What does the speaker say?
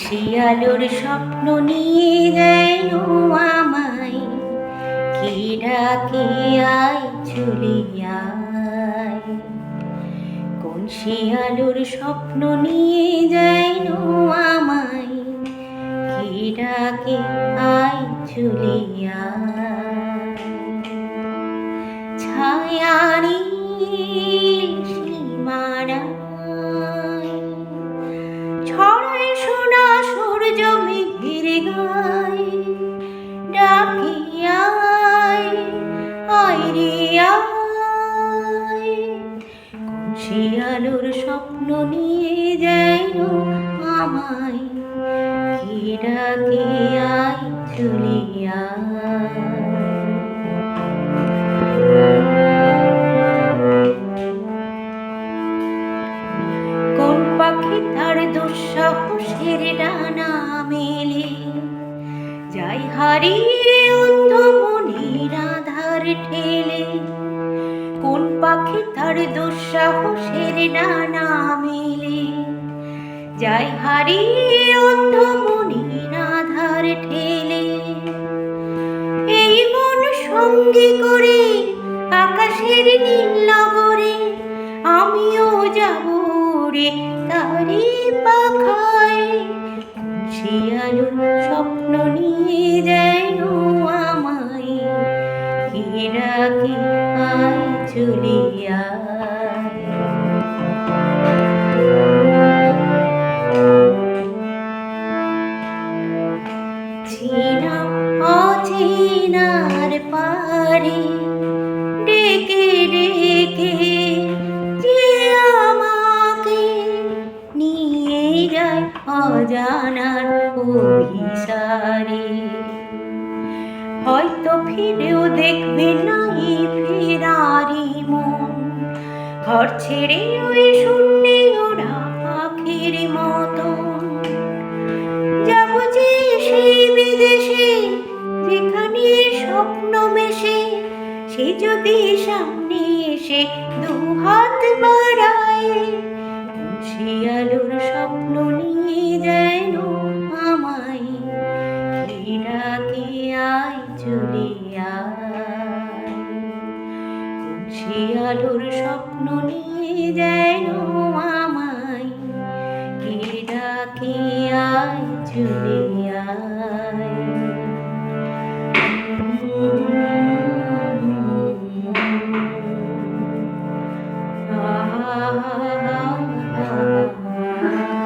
শিয়ালোর স্বপ্ন নিয়ে যেন আমায়। কি ডাকে আয় চলে কোন শিয়ালোর স্বপ্ন নিয়ে যেন আমায়। কি ডাকে আয় চলে আয় ছায়ারি কোন শিয়ালোর স্বপ্ন নিয়ে যেন আমায় কি ডাকে আয় চলে আয় কোন পাখি তার দুঃসাহসের ডানা মেলে, যাই হারিয়ে তার দুঃসাহসের ডানা মেলে। যাই হারিয়ে অন্ধ মনের আধার ঠেলে। এই মন সঙ্গী করে আকাশের নীল আমিও যাব রে তারি পাখায়। শিয়ালুর স্বপ্ন নিয়ে যেন আমায়, কি ডাকে আয় চলে আয় চেনা অচেনার পারে, ডেকে ডেকে যে আমাকে নিয়ে যায় অজানার অভিসারে। হয়তো ফিরেও দেখবে না এই ফেরারি ঘর ছেড়ে ওই শূন্যে ওরা পাখির মতন। যাব যে সেই বিদেশে, যেখানে স্বপ্ন মেশে, সে যদি সামনে এসে দু হাত সে স্বপ্ন নিয়ে যেন আমায় কে ডাকে আয় Ah, ah, ah, ah, ah.